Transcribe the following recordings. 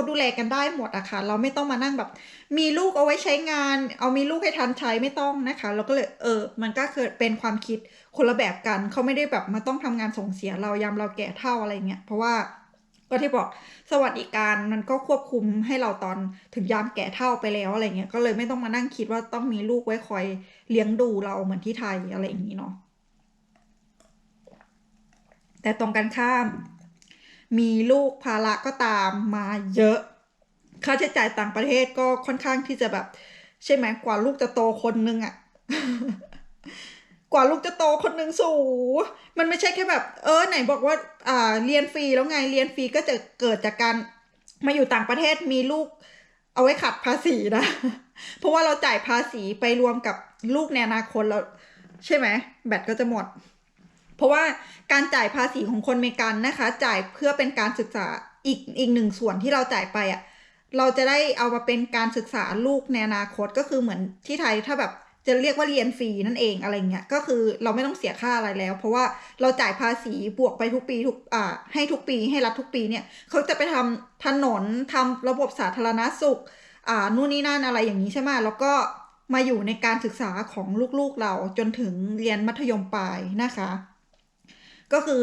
เขาดูแลกันได้หมดอะค่ะ เราไม่ต้องมานั่งแบบ มีลูกเอาไว้ใช้งาน เอามีลูกให้ทันใช้ไม่ต้องนะคะ เราก็เลยเออ มันก็เกิดเป็นความคิดคนละแบบกัน เขาไม่ได้แบบมาต้องทำงานส่งเสียเรายามเราแก่เท่าอะไรเงี้ย เพราะว่าก็ที่บอกสวัสดิการมันก็ควบคุมให้เราตอนถึงยามแก่เท่าไปแล้วอะไรเงี้ย ก็เลยไม่ต้องมานั่งคิดว่าต้องมีลูกไว้คอยเลี้ยงดูเราเหมือนที่ไทยอะไรอย่างนี้เนาะแต่ตรงกันข้าม มีลูกภาระก็ตามมาเยอะ ค่าใช้จ่ายต่างประเทศก็ค่อนข้างที่จะแบบ ใช่ไหมกว่าลูกจะโตคนนึงอะกว่าลูกจะโตคนหนึ่งสูมันไม่ใช่แค่แบบ เออไหนบอกว่าอ่าเรียนฟรีแล้วไงเรียนฟรีก็จะเกิดจากการมาอยู่ต่างประเทศมีลูก เอาไว้ขัดภาษีนะ เพราะว่าเราจ่ายภาษีไปรวมกับลูกในอนาคตแล้วใช่ไหมแบตก็จะหมด เพราะว่าการจ่ายภาษีของคนเมกันนะคะ จ่ายเพื่อเป็นการศึกษาอีกอีกหนึ่งส่วนที่เราจ่ายไปอะ่ะเราจะได้เอามาเป็นการศึกษาลูกในอนาคตก็คือเหมือนที่ไทยถ้าแบบจะเรียกว่าเรียนฟรีนั่นเองอะไรเงี้ยก็คือเราไม่ต้องเสียค่าอะไรแล้ว เพราะว่าเราจ่ายภาษีบวกไปทุกปีทุกอ่าให้ทุกปีให้รัฐทุกปีเนี่ยเขาจะไปทำถนนทำระบบสาธารณสุขอ่านู่นนี่นั่นอะไรอย่างนี้ใช่ไหมแล้วก็มาอยู่ในการศึกษาของลูกๆเราจนถึงเรียนมัธยมปลายนะคะ ก็คือ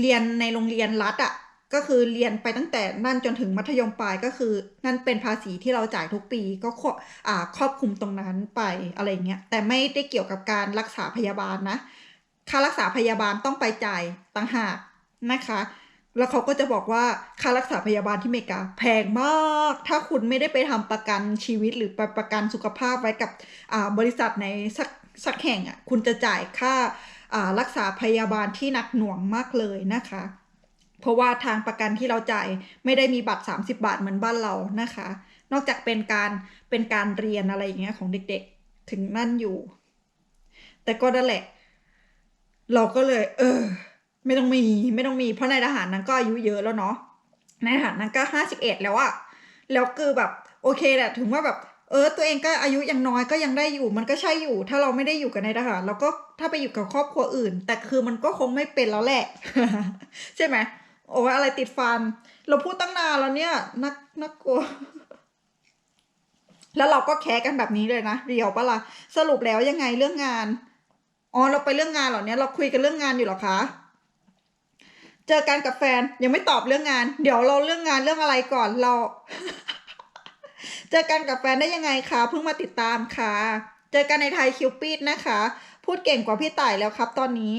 เรียนในโรงเรียนรัฐอะ่ะก็คือเรียนไปตั้งแต่นั่นจนถึงมัธยมปลายก็คือ นั่นเป็นภาษีที่เราจ่ายทุกปีก็ครอบครอบคลุมตรงนั้นไปอะไรเงี้ยแต่ไม่ได้เกี่ยวกับการรักษาพยาบาลนะ ค่ารักษาพยาบาลต้องไปจ่ายต่างหากนะคะ แล้วเขาก็จะบอกว่าค่ารักษาพยาบาลที่เมกาแพงมาก ถ้าคุณไม่ได้ไปทำประกันชีวิตหรือประกันสุขภาพไว้กับบริษัทในสักสักแห่งอะคุณจะจ่ายค่า รักษาพยาบาลที่หนักหน่วงมากเลยนะคะ เพราะว่าทางประกันที่เราจ่ายไม่ได้มีบัตร 30 บาทเหมือนบ้านเรานะคะ นอกจากเป็นการเป็นการเรียนอะไรอย่างเงี้ยของเด็กๆถึงนั่นอยู่ แต่ก็นั่นแหละ เราก็เลย เออ ไม่ต้องมีไม่ต้องมี เพราะนายทหารนั้นก็อายุเยอะแล้วเนาะนายทหารนั้นก็ห้าสิบเอ็ดแล้วอะแล้วคือแบบโอเคแหละถึงว่าแบบ เออตัวเองก็อายุยังน้อยก็ยังได้อยู่ มันก็ใช่อยู่ ถ้าเราไม่ได้อยู่กับนายทหารเราก็ถ้าไปอยู่กับครอบครัวอื่น แต่คือมันก็คงไม่เป็นแล้วแหละ ใช่ไหมโอ้อะไรติดฟัน เราพูดตั้งนานแล้วเนี่ยนักนักกลัว แล้วเราก็แคกันแบบนี้เลยนะเรียวปะละ่ะสรุปแล้วยังไงเรื่องงานอ๋อเราไปเรื่องงานเหรอเนี่ยเราคุยกันเรื่องงานอยู่หรอคะเจอกันกับแฟนยังไม่ตอบเรื่องงาน เดี๋ยวเราเรื่องงานเรื่องอะไรก่อนเรา เจอกันกับแฟนได้ยังไงคะเพิ่งมาติดตามค่ะ เจอกันในไทยคิวปิดนะคะ พูดเก่งกว่าพี่ต่ายแล้วครับตอนนี้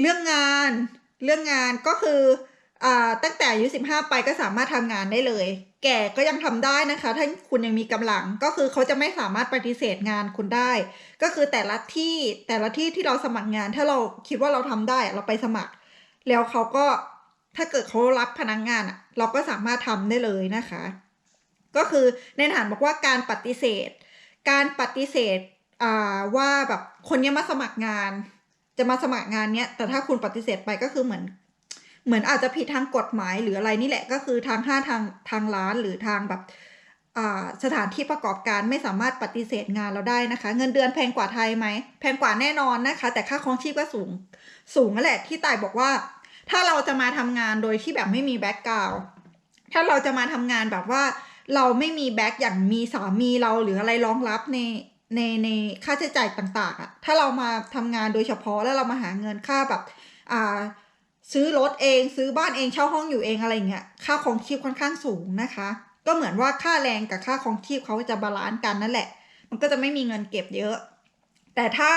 เรื่องงาน เรื่องงานก็คืออ่าตั้งแต่อายุสิบห้าไปก็สามารถทำงานได้เลย แก่ก็ยังทำได้นะคะ ถ้าคุณยังมีกำลังก็คือเขาจะไม่สามารถปฏิเสธงานคุณได้ ก็คือแต่ละที่แต่ละที่ที่เราสมัครงาน ถ้าเราคิดว่าเราทำได้เราไปสมัคร แล้วเขาก็ ถ้าเกิดเขารับพนักงงานอะเราก็สามารถทำได้เลยนะคะ ก็คือในฐานบอกว่าการปฏิเสธ การปฏิเสธอ่าว่าแบบคนนี้มาสมัครงาน จะมาสมัครงานเนี้ยแต่ถ้าคุณปฏิเสธไปก็คือเหมือน เหมือนอาจจะผิดทางกฎหมายหรืออะไรนี่แหละก็คือทางห้าทางทางร้านหรือทางแบบสถานที่ประกอบการไม่สามารถปฏิเสธงานเราได้นะคะ เงินเดือนแพงกว่าไทยไหมแพงกว่าแน่นอนนะคะ แต่ค่าครองชีพก็สูง สูงนั่นแหละที่ตายบอกว่า ถ้าเราจะมาทำงานโดยที่แบบไม่มีแบ็กกราวถ้าเราจะมาทำงานแบบว่าเราไม่มีแบ็กอย่างมีสามีเราหรืออะไรรองรับในในในค่าใช้จ่ายต่างๆอะ่ะถ้าเรามาทำงานโดยเฉพาะแล้วเรามาหาเงินค่าแบบอ่าซื้อรถเองซื้อบ้านเองเช่าห้องอยู่เองอะไรเงี้ยค่าของชีพค่อนข้างสูงนะคะ ก็เหมือนว่าค่าแรงกับค่าของชีพเขาจะบาลานซ์กันนั่นแหละ มันก็จะไม่มีเงินเก็บเยอะ แต่ถ้า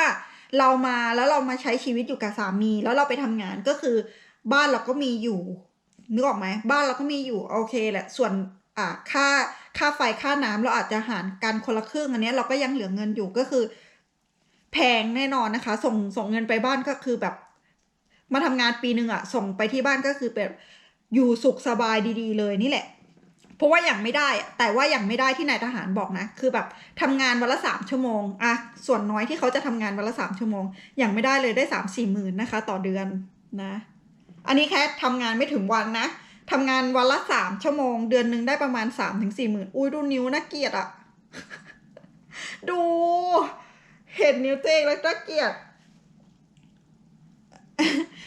เรามาแล้วเรามาใช้ชีวิตอยู่กับสามี แล้วเราไปทำงานก็คือ บ้านเราก็มีอยู่นึกออกไหมบ้านเราก็มีอยู่โอเคแหละส่วนอ่าค่าค่าไฟค่าน้ำเราอาจจะหารกันคนละครึ่งอันนี้เราก็ยังเหลือเงินอยู่ก็คือ แพงแน่นอนนะคะ ส่งส่งเงินไปบ้านก็คือแบบ มาทำงานปีหนึ่งอะส่งไปที่บ้านก็คือแบบอยู่สุขสบายดี ๆ เลยนี่แหละเพราะว่าอย่างไม่ได้แต่ว่าอย่างไม่ได้ที่นายทหารบอกนะ คือแบบทำงานวันละสามชั่วโมงอะส่วนน้อยที่เขาจะทำงานวันละสามชั่วโมงอย่างไม่ได้เลยได้สามสี่หมื่นนะคะ ต่อเดือนนะ อันนี้แค่ทำงานไม่ถึงวันนะทำงานวันละสามชั่วโมง เดือนหนึ่งได้ประมาณสามถึงสี่หมื่นอุ้ยดูนิ้วน่าเกลียดอะดู เห็นนิ้วเจงแล้วน่าเกลียด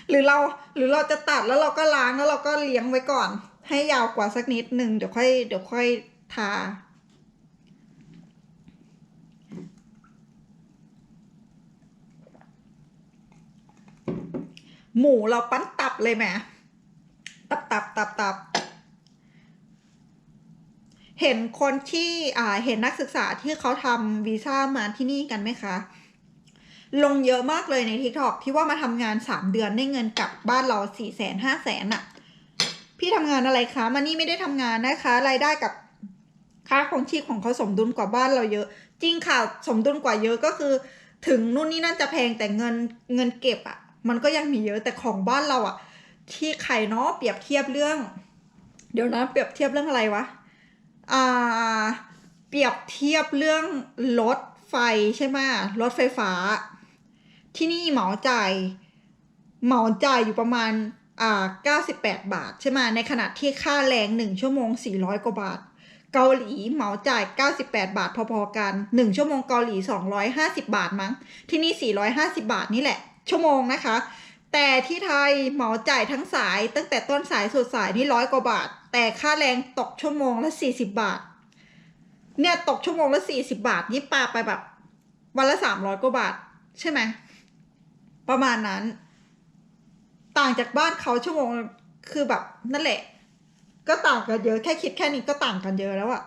หรือเราหรือเราจะตัดแล้วเราก็ล้างแล้วเราก็เลี้ยงไว้ก่อน ให้ยาวกว่าสักนิดหนึ่งเดี๋ยวค่อยเดี๋ยวค่อยทา หมูเราปั้นตับเลยไหมตับตับตับตับเห็นคนที่อ่าเห็นนักศึกษาที่เขาทำวีซ่ามาที่นี่กันไหมคะ ลงเยอะมากเลยใน TikTok ที่ว่ามาทำงานสามเดือนได้เงินกลับบ้านเราสี่แสนห้าแสนอะพี่ทำงานอะไรคะมานี่ไม่ได้ทำงานนะคะรายได้กับค่าของชีพของเขาสมดุลกว่าบ้านเราเยอะ จริงค่ะสมดุลกว่าเยอะก็คือ ถึงนู่นนี่นั่นจะแพงแต่เงินเงินเก็บอะ มันก็ยังมีเยอะแต่ของบ้านเราอะที่ใครเนาะเปรียบเทียบเรื่อง เดี๋ยวนะเปรียบเทียบเรื่องอะไรวะอ่าเปรียบเทียบเรื่องรถไฟใช่ไหมรถไฟฟ้า ที่นี่เหมาจ่ายเหมาจ่ายอยู่ประมาณอ่า98 บาทใช่ไหมในขณะที่ค่าแรง1ชั่วโมง 400 กว่าบาท เกาหลีเหมาจ่าย 98 บาทพอๆกัน 1 ชั่วโมงเกาหลี 250 บาทมั้ง ที่นี่ 450 บาทนี่แหละ ชั่วโมงนะคะ แต่ที่ไทยหมาจ่ายทั้งสาย ตั้งแต่ต้นสายสุดสายนี่ร้อยกว่าบาท แต่ค่าแรงตกชั่วโมงละ40บบาท เนี่ยตกชั่วโมงละ40บาทนี่ปาไปแบบวันละ300กว่าบาท ใช่ไหมประมาณนั้น ต่างจากบ้านเขาชั่วโมงคือแบบนั่นแหละ ก็ต่างกันเยอะแค่คิดแค่นี้ก็ต่างกันเยอะแล้วอะ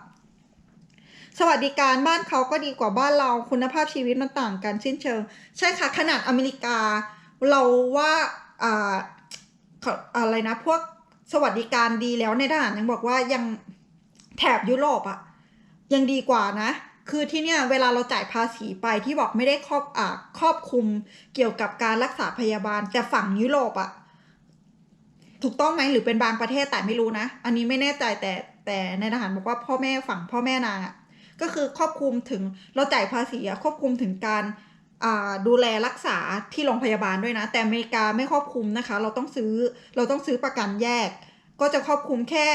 สวัสดิการบ้านเขาก็ดีกว่าบ้านเราคุณภาพชีวิตมันต่างกันสิ้นเชิง ใช่ค่ะ ขนาดอเมริกา เราว่าอ่าอะไรนะ พวกสวัสดิการดีแล้วในทหารยังบอกว่ายังแถบยุโรปอะยังดีกว่านะ คือที่เนี่ยเวลาเราจ่ายภาษีไปที่บอกไม่ได้ครอบอ่าครอบคุมเกี่ยวกับการรักษาพยาบาลแต่ฝั่งยุโรปอะถูกต้องไหมหรือเป็นบางประเทศแต่ไม่รู้นะ อันนี้ไม่แน่ใจแต่แต่ในทหารบอกว่าพ่อแม่ฝั่งพ่อแม่นางอะ ก็คือครอบคลุมถึงเราจ่ายภาษีอะควบคลุมถึงการดูแลรักษาที่โรงพยาบาลด้วยนะ แต่อเมริกาไม่ครอบคลุมนะคะ เราต้องซื้อเราต้องซื้อประกันแยก ก็จะครอบคลุมแค่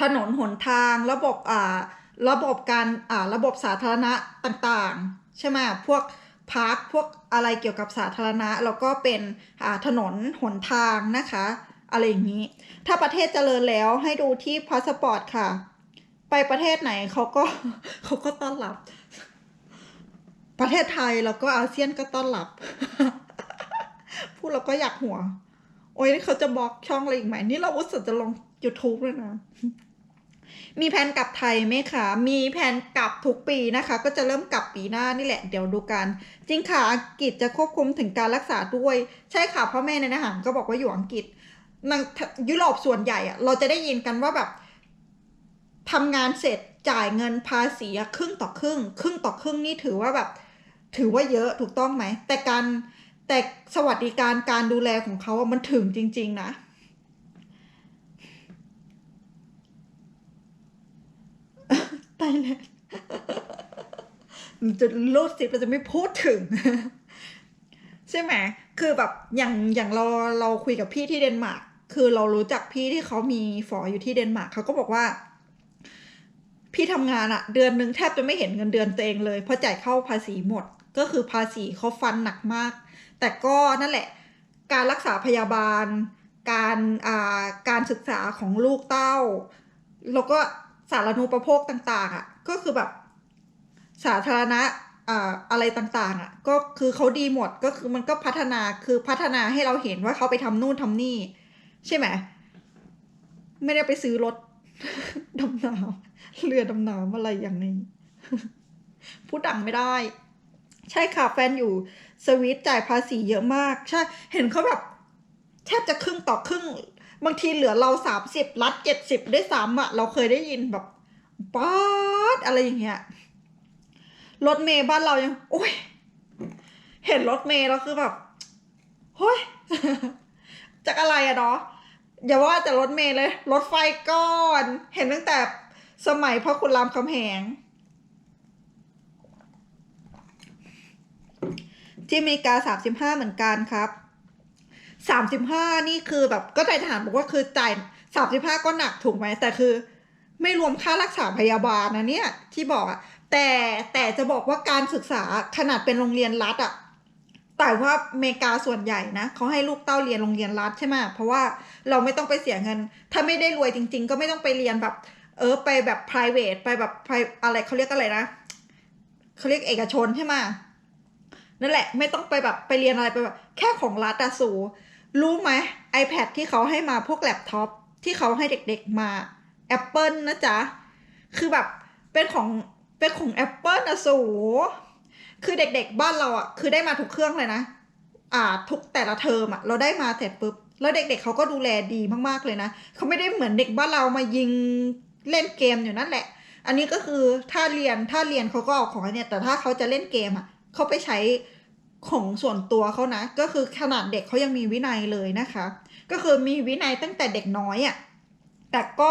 ถนนหนทางระบบอ่าระบบการอ่าระบบสาธารณะต่างๆ ใช่ไหมพวกพาร์คพวกอะไรเกี่ยวกับสาธารณะ แล้วก็เป็นถนนหนทางนะคะ อะไรอย่างนี้ ถ้าประเทศเจริญแล้วให้ดูที่พาสปอร์ตค่ะ ไปประเทศไหนเขาก็เขาก็ต้อนรับ ประเทศไทยแล้วก็อาเซียนก็ต้อนรับพูดแล้วก็อยากหัว โอ้ยเขาจะบล็อกช่องอะไรอีกไหมนี่เราอุตส่าห์จะลง YouTube เลยนะ มีแผนกลับไทยไหมคะ มีแผนกลับทุกปีนะคะ ก็จะเริ่มกลับปีหน้านี่แหละ เดี๋ยวดูกัน จริงค่ะอังกฤษจะควบคุมถึงการรักษาด้วย ใช่ค่ะพ่อแม่ในทหารก็บอกว่าอยู่อังกฤษยุโรปส่วนใหญ่อะเราจะได้ยินกันว่าแบบ ทำงานเสร็จจ่ายเงินภาษีครึ่งต่อครึ่ง ครึ่งต่อครึ่งนี่ถือว่าแบบ ถือว่าเยอะถูกต้องไหม แต่การแต่สวัสดิการการดูแลของเขาอะมันถึงจริง ๆ นะ ตายแล้วจะรูดซิเราจะไม่พูดถึง ใช่ไหมคือแบบอย่างอย่างเราเราคุยกับพี่ที่เดนมาร์กคือเรารู้จักพี่ที่เขามีฝออยู่ที่เดนมาร์กเขาก็บอกว่า พี่ทำงานอะเดือนหนึ่งแทบจะไม่เห็นเงินเดือนตัวเองเลย เพราะจ่ายเข้าภาษีหมด ก็คือภาษีเขาฟันหนักมาก แต่ก็นั่นแหละ การรักษาพยาบาล การอ่าการศึกษาของลูกเต้า แล้วก็สาธารณูปโภคต่างๆอะ ก็คือแบบสาธารณะอ่าอะไรต่างๆอะ ก็คือเขาดีหมดก็คือมันก็พัฒนาคือพัฒนาให้เราเห็นว่าเขาไปทำนู่นทำนี่ ใช่ไหมไม่ได้ไปซื้อรถดำน้ำ เรือดำน้ำอะไรอย่างนี้ พูดดังไม่ได้ ใช่ค่ะแฟนอยู่สวิตจ่ายภาษีเยอะมาก ใช่ เห็นเขาแบบแทบจะครึ่งต่อครึ่ง บางทีเหลือเราสามสิบรัดเจ็ดสิบได้สามอะเราเคยได้ยินแบบป๊าดอะไรอย่างเงี้ยรถเมย์บ้านเรายังโอ้ยเห็นรถเมย์แล้วคือแบบเฮ้ยจากอะไรอะเนาะอย่าว่าแต่รถเมย์เลย รถไฟก้อน เห็นตั้งแต่ สมัยพ่อคุณรามคำแหง ที่อเมริกาสามสิบห้าเหมือนกันครับสามสิบห้านี่คือแบบก็นายทหารบอกว่าคือจ่ายสามสิบห้าก็หนักถูกไหมแต่คือ ไม่รวมค่ารักษาพยาบาลนะเนี่ย ที่บอกอะแต่แต่จะบอกว่าการศึกษาขนาดเป็นโรงเรียนรัฐอะแต่ว่าอเมริกาส่วนใหญ่นะเขาให้ลูกเต้าเรียนโรงเรียนรัฐใช่ไหมเพราะว่าเราไม่ต้องไปเสียเงิน ถ้าไม่ได้รวยจริง ๆ ก็ไม่ต้องไปเรียนแบบ เออไปแบบ private ไปแบบอะไรเขาเรียกอะไรนะเขาเรียกเอกชนใช่ไหมนั่นแหละ ไม่ต้องไปแบบไปเรียนอะไรไปแบบแค่ของรัฐอะสูรู้ไหม iPad ที่เขาให้มาพวกแล็ปท็อปที่เขาให้เด็กๆมา Apple นะจ๊ะ คือแบบเป็นของเป็นของ Apple นะสูคือเด็กๆบ้านเราอะคือได้มาทุกเครื่องเลยนะ อ่าทุกแต่ละเทอมอะเราได้มาเสร็จปุ๊บแล้วเด็กๆเขาก็ดูแลดีมากๆเลยนะเขาไม่ได้เหมือนเด็กบ้านเรามายิง เล่นเกมอยู่นั่นแหละ อันนี้ก็คือถ้าเรียนถ้าเรียนเขาก็เอาของนเนี่ยแต่ถ้าเขาจะเล่นเกมอะเขาไปใช้ของส่วนตัวเขานะ ก็คือขนาดเด็กเขายังมีวินัยเลยนะคะ ก็คือมีวินัยตั้งแต่เด็กน้อยอะแต่ก็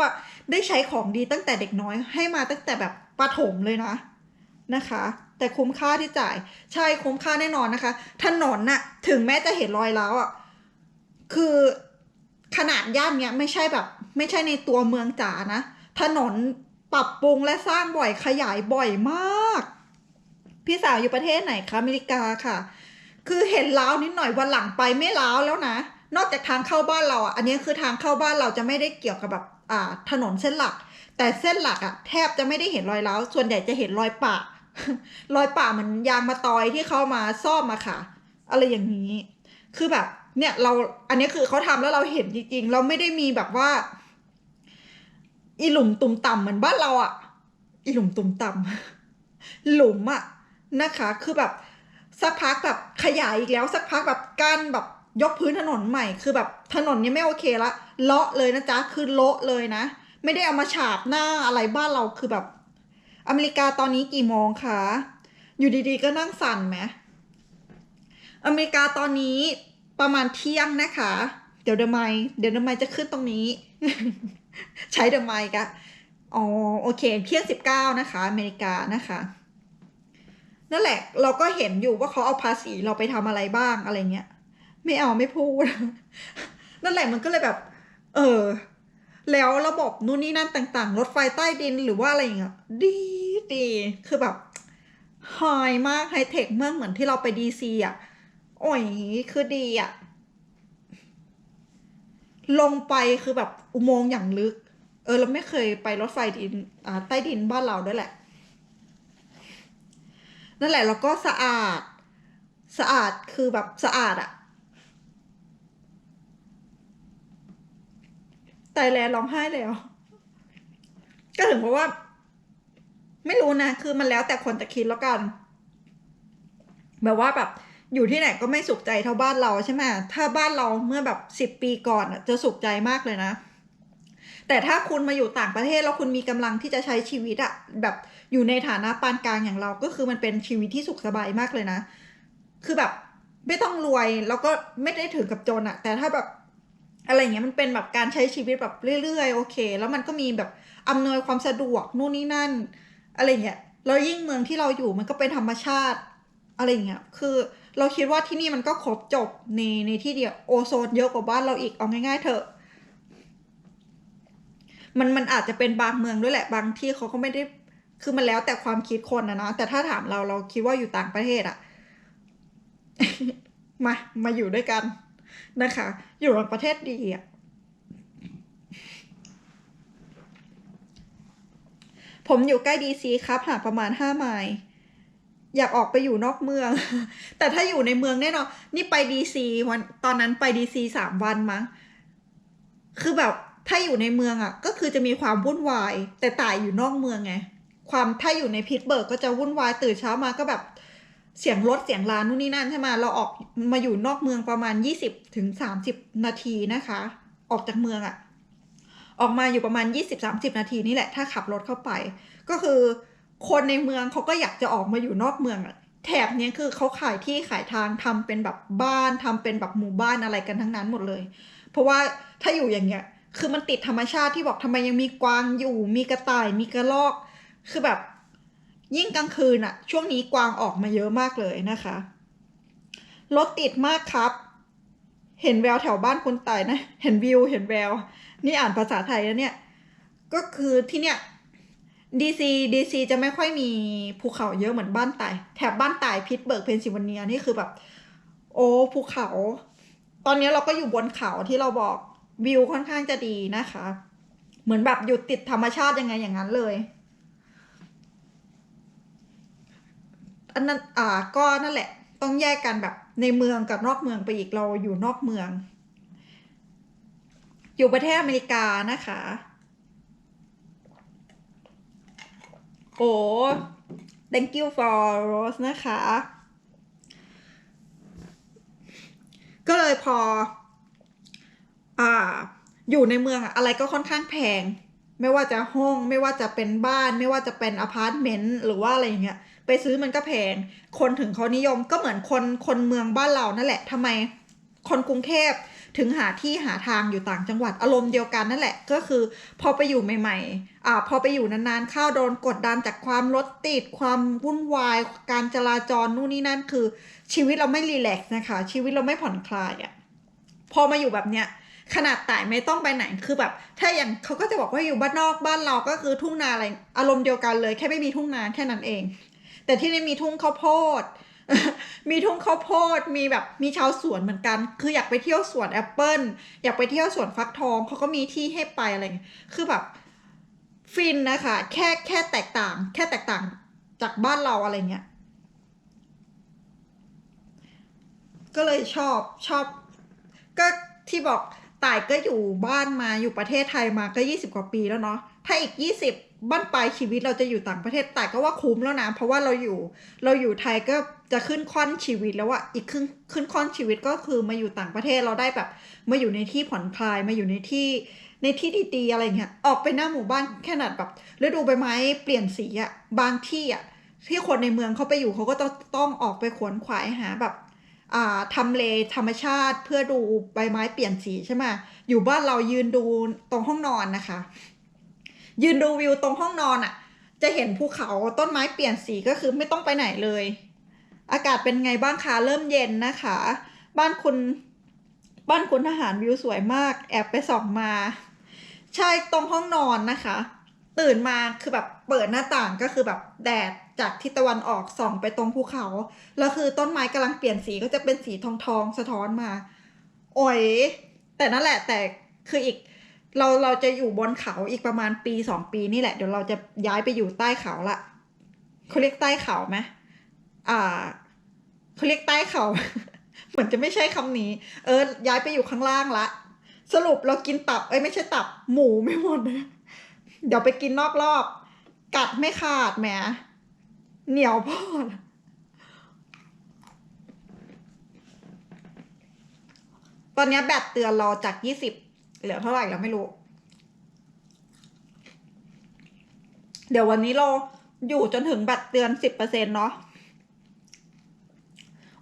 ได้ใช้ของดีตั้งแต่เด็กน้อยให้มาตั้งแต่แบบประถมเลยนะนะคะ แต่คุ้มค่าที่จ่ายใช่คุ้มค่าแน่นอนนะคะ ถนนน่ะถึงแม้จะเห็นรอยร้าวอะคือขนาดย่านเนี้ยไม่ใช่แบบ ไม่ใช่ในตัวเมืองจ๋านะ ถนนปรับปรุงและสร้างบ่อยขยายบ่อยมาก พี่สาวอยู่ประเทศไหนคะอเมริกาค่ะ คือเห็นล้าวนิดหน่อยวันหลังไปไม่ล้าวแล้วนะ นอกจากทางเข้าบ้านเราอะอันนี้คือทางเข้าบ้านเราจะไม่ได้เกี่ยวกับแบบอ่าถนนเส้นหลัก แต่เส้นหลักอะแทบจะไม่ได้เห็นรอยร้าวส่วนใหญ่จะเห็นรอยปะรอยป่าเหมือนยางมาตอยที่เขามาซ่อมมาค่ะ อะไรอย่างนี้ คือแบบเนี่ยเราอันนี้คือเขาทำแล้วเราเห็นจริงๆ เราไม่ได้มีแบบว่า อีหลุมตุ่มต่ำเหมือนบ้านเราอะอีหลุมตุ่มต่ำหลุมอะนะคะ คือแบบสักพักแบบขยายอีกแล้วสักพักแบบกั้นแบบยกพื้นถนนใหม่ คือแบบถนนเนี้ไม่โอเคละเลาะเลยนะจ๊ะคือเลาะเลยนะ ไม่ได้เอามาฉาบหน้าอะไรบ้านเราคือแบบ อเมริกาตอนนี้กี่โมงคะอยู่ดีๆก็นั่งสั่นไหมอเมริกาตอนนี้ประมาณเที่ยงนะคะ เดี๋ยวเดอะไมค์เดี๋ยวเดอะไมค์จะขึ้นตรงนี้ ใช้เดอะไมค์กะอ๋อโอเคเที่ยงสิบเก้านะคะ อเมริกานะคะ นั่นแหละ เราก็เห็นอยู่ว่าเขาเอาภาษีเราไปทำอะไรบ้างอะไรเงี้ย ไม่เอาไม่พูด นั่นแหละมันก็เลยแบบ เออ แล้วระบบนู่นนี่นั่นต่าง ๆ รถไฟใต้ดินหรือว่าอะไรอย่างเงี้ยดีดีคือแบบไฮมากไฮเทคเมื่อเหมือนที่เราไปดีซีอะ โอ้ยคือดีอะ ลงไปคือแบบอุโมงค์อย่างลึก เออเราไม่เคยไปรถไฟดินอ่าใต้ดินบ้านเราด้วยแหละ นั่นแหละแล้วก็สะอาด สะอาดคือแบบสะอาดอะไตแลนด์ร้องไห้แล้ว ก็ถึงเพราะว่า ไม่รู้นะ คือมันแล้วแต่คนจะคิดแล้วกัน แบบว่าแบบ อยู่ที่ไหนก็ไม่สุขใจเท่าบ้านเราใช่ไหมถ้าบ้านเราเมื่อแบบสิบปีก่อนจะสุขใจมากเลยนะ แต่ถ้าคุณมาอยู่ต่างประเทศแล้วคุณมีกำลังที่จะใช้ชีวิตอะแบบอยู่ในฐานะปานกลางอย่างเราก็คือมันเป็นชีวิตที่สุขสบายมากเลยนะ คือแบบไม่ต้องรวยแล้วก็ไม่ได้ถึงกับจนอะแต่ถ้าแบบอะไรเงี้ยมันเป็นแบบการใช้ชีวิตแบบเรื่อยๆ โอเค แล้วมันก็มีแบบอำนวยความสะดวกนู่นนี่นั่น อะไรเงี้ยแล้วยิ่งเมืองที่เราอยู่มันก็เป็นธรรมชาติ อะไรเงี้ยคือ เราคิดว่าที่นี่มันก็ครบจบในในที่เดียวโอโซนเยอะกว่าบ้านเราอีกเอาง่าย ๆ เถอะมันมันอาจจะเป็นบางเมืองด้วยแหละบางที่เขาก็ไม่ได้คือมันแล้วแต่ความคิดคนนะนะแต่ถ้าถามเราเราคิดว่าอยู่ต่างประเทศอะมามาอยู่ด้วยกันนะคะ อยู่ในประเทศดีอะผมอยู่ใกล้ดีซีครับห่างประมาณห้าไมล์ อยากออกไปอยู่นอกเมือง แต่ถ้าอยู่ในเมืองแน่นอนนี่ไปดีซีวันตอนนั้นไปดีซีสามวันมั้งคือแบบถ้าอยู่ในเมืองอะ่ะ ก็คือจะมีความวุ่นวาย แต่ตายอยู่นอกเมืองไงความถ้าอยู่ในพิตสเบิร์กก็จะวุ่นวายตื่นเช้ามาก็แบบเสียงรถเสียงร้านนู่นนี่นั่นใช่ไหมเราออกมาอยู่นอกเมืองประมาณยี่สิบถึงสามสิบนาทีนะคะ ออกจากเมืองอะ่ะ ออกมาอยู่ประมาณยี่สิบสามสิบนาทีนี่แหละ ถ้าขับรถเข้าไป ก็คือ คนในเมืองเขาก็อยากจะออกมาอยู่นอกเมืองอะแถบนี้คือเขาขายที่ขายทางทำเป็นแบบบ้านทำเป็นแบบหมู่บ้านอะไรกันทั้งนั้นหมดเลย เพราะว่าถ้าอยู่อย่างเงี้ย คือมันติดธรรมชาติที่บอกทำไมยังมีกวางอยู่มีกระต่ายมีกระรอก คือแบบยิ่งกลางคืนอะช่วงนี้กวางออกมาเยอะมากเลยนะคะรถติดมากครับ เห็นแววแถวบ้านคุณตายนะ เห็นวิวเห็นแวว นี่อ่านภาษาไทยแล้วเนี่ย ก็คือที่เนี่ย ดีซีดีซีจะไม่ค่อยมีภูเขาเยอะเหมือนบ้านต่ายแถบบ้านต่ายพิตเบิร์กเพนซิลเวเนียนี่คือแบบ โอ้ภูเขา ตอนนี้เราก็อยู่บนเขาที่เราบอกวิวค่อนข้างจะดีนะคะ เหมือนแบบอยู่ติดธรรมชาติยังไงอย่างนั้นเลยอันนั้นอ่าก็นั่นแหละ ต้องแยกกันแบบในเมืองกับนอกเมืองไปอีกเราอยู่นอกเมือง อยู่ประเทศอเมริกานะคะ โอ้ thank you for rose นะคะ ก็เลยพอ อ่า อยู่ในเมืองอะอะไรก็ค่อนข้างแพง ไม่ว่าจะห้อง ไม่ว่าจะเป็นบ้าน ไม่ว่าจะเป็นอพาร์ตเมนต์ หรือว่าอะไรอย่างเงี้ย ไปซื้อมันก็แพง คนถึงเขานิยมก็เหมือนคนคนเมืองบ้านเรานั่นแหละทำไมคนกรุงเทพ ถึงหาที่หาทางอยู่ต่างจังหวัดอารมณ์เดียวกันนั่นแหละ ก็คือ พอไปอยู่ใหม่ๆอ่าพอไปอยู่นานๆเข้าโดนกดดันจากความรถติดความวุ่นวาย การจราจรนู่นนี่นั่นคือ ชีวิตเราไม่รีแลกซ์นะคะ ชีวิตเราไม่ผ่อนคลายอะ่ะพอมาอยู่แบบเนี้ยขนาดต่ายไม่ต้องไปไหนคือแบบ ถ้าอย่างเขาก็จะบอกว่าอยู่บ้านนอกบ้านเราก็คือทุ่งนาอะไรอารมณ์เดียวกันเลย แค่ไม่มีทุ่งนาแค่นั้นเอง แต่ที่นี่มีทุ่งข้าวโพด มีทุ่งข้าวโพดมีแบบมีชาวสวนเหมือนกัน คืออยากไปเที่ยวสวนแอปเปิลอยากไปเที่ยวสวนฟักทองเขาก็มีที่ให้ไปอะไรเงี้ยคือแบบฟินนะคะ แค่แค่แตกต่าง แค่แตกต่างจากบ้านเราอะไรเงี้ยก็เลยชอบชอบ ก็ที่บอกต่ายก็อยู่บ้านมาอยู่ประเทศไทยมาก็ยี่สิบกว่าปีแล้วเนาะถ้าอีกยี่สิบบ้านปลายชีวิตเราจะอยู่ต่างประเทศต่ก็ว่าคุ้มแล้วนะเพราะว่าเราอยู่ เราอยู่ไทยก็ จะขึ้นค่อนชีวิตแล้วอะอีกขึ้นขึ้นค่อนชีวิตก็คือมาอยู่ต่างประเทศเราได้แบบมาอยู่ในที่ผ่อนคลายมาอยู่ในที่ในที่ดีๆอะไรเงี้ยออกไปหน้าหมู่บ้านแค่นาดแบบฤดูใบไม้เปลี่ยนสีอะบางที่อะที่คนในเมืองเขาไปอยู่เขาก็ต้องต้องออกไปขวนขวายหาแบบอ่าทำเลธรรมชาติเพื่อดูใบไม้เปลี่ยนสีใช่ไหมอยู่บ้านเรายืนดูตรงห้องนอนนะคะ ยืนดูวิวตรงห้องนอนอะ่ะ จะเห็นภูเขาต้นไม้เปลี่ยนสีก็คือไม่ต้องไปไหนเลย อากาศเป็นไงบ้างคะเริ่มเย็นนะคะ บ้านคุณบ้านคุณทหารวิวสวยมาก แอบไปส่องมา ใช่ตรงห้องนอนนะคะ ตื่นมาคือแบบเปิดหน้าต่างก็คือแบบแดดจากทิศตะวันออกส่องไปตรงภูเขา แล้วคือต้นไม้กำลังเปลี่ยนสีก็จะเป็นสีทองทองๆสะท้อนมา โอ้ยแต่นั่นแหละแต่คืออีกเราเราจะอยู่บนเขาอีกประมาณปีสองปีนี่แหละเดี๋ยวเราจะย้ายไปอยู่ใต้เขาละเขาเรียกใต้เขาไหม อ่าเขาเรียกใต้เขา เหมือนจะไม่ใช่คำนี้ เออ ย้ายไปอยู่ข้างล่างละ สรุปเรากินตับ เอ้ยไม่ใช่ตับ หมูไม่หมดนะเดี๋ยวไปกินนอกรอบ กัดไม่ขาดแหมเหนียวพอดตอนนี้แบตเตือนราจากยี่สิบเหลือเท่าไหร่เราไม่รู้ เดี๋ยววันนี้เราอยู่จนถึงแบตเตือนสิบเปอร์เซ็นเนาะ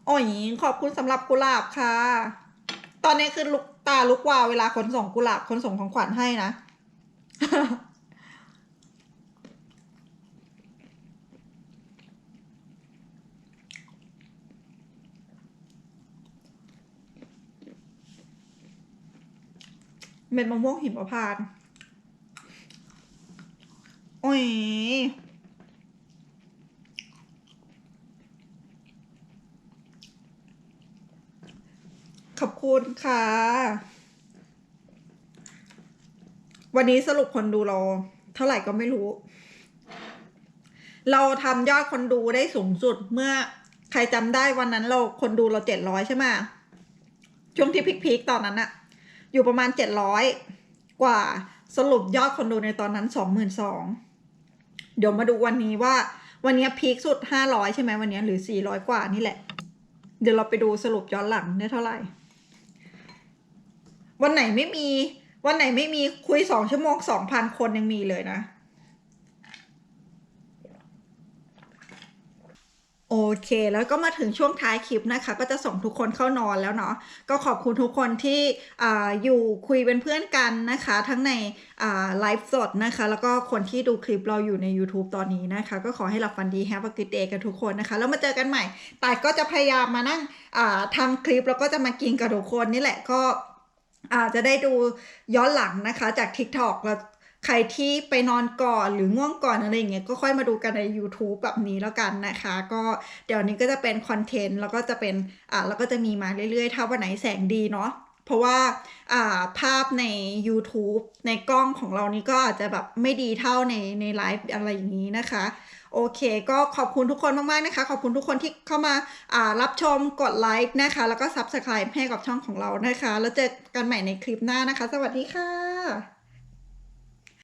โอ้ยขอบคุณสำหรับกุหลาบค่ะ ตอนนี้คือลุกตาลุกวาวเวลาคนส่งกุหลาบคนส่งของขวัญให้นะ เม็ดมะม่วงหิมพานต์โอ้ย ขอบ คุณค่ะ วันนี้สรุปคนดูเรา เท่าไหร่ก็ไม่รู้ เราทำยอดคนดูได้สูงสุดเมื่อใครจำได้วันนั้นเราคนดูเราเจ็ดร้อยใช่ไหมช่วงที่พีคๆตอนนั้นอะอยู่ประมาณเจ็ดร้อยกว่าสรุปยอดคนดูในตอนนั้นสองหมื่นสองเดี๋ยวมาดูวันนี้ว่า วันนี้พีคสุดห้าร้อยใช่ไหมวันนี้หรือสี่ร้อยกว่านี่แหละ เดี๋ยวเราไปดูสรุปย้อนหลังได้เท่าไหร่ วันไหนไม่มี วันไหนไม่มีคุยสองชั่วโมงสองพันคนยังมีเลยนะ โอเค แล้วก็มาถึงช่วงท้ายคลิปนะคะ ก็จะส่งทุกคนเข้านอนแล้วเนาะก็ขอบคุณทุกคนที่ออยู่คุยเป็นเพื่อนกันนะคะ ทั้งในไลฟ์สดนะคะ แล้วก็คนที่ดูคลิปเราอยู่ใน YouTube ตอนนี้นะคะ ก็ขอให้หลับฝันดี Have a good day กันทุกคนนะคะ แล้วมาเจอกันใหม่แต่ก็จะพยายามมานั่งทำคลิปแล้วก็จะมากินกับทุกคนนี่แหละก็ อาจจะได้ดูย้อนหลังนะคะ จาก TikTok แล้วใครที่ไปนอนก่อนหรือง่วงก่อนอะไรอย่างเงี้ยก็ค่อยมาดูกันใน YouTube แบบนี้แล้วกันนะคะ ก็เดี๋ยวนี้ก็จะเป็นคอนเทนต์แล้วก็จะเป็นอ่าแล้วก็จะมีมาเรื่อยๆ ถ้าวันไหนแสงดีเนาะเพราะว่าอ่าภาพใน YouTube ในกล้องของเรานี่ก็อาจจะแบบไม่ดีเท่าในในไลฟ์อะไรอย่างนี้นะคะ โอเค ก็ขอบคุณทุกคนมากๆนะคะ ขอบคุณทุกคนที่เข้ามาารับชมกดไลค์นะคะ แล้วก็ซับสไครป์ให้กับช่องของเรานะคะ แล้วเจอกันใหม่ในคลิปหน้านะคะ สวัสดีค่ะ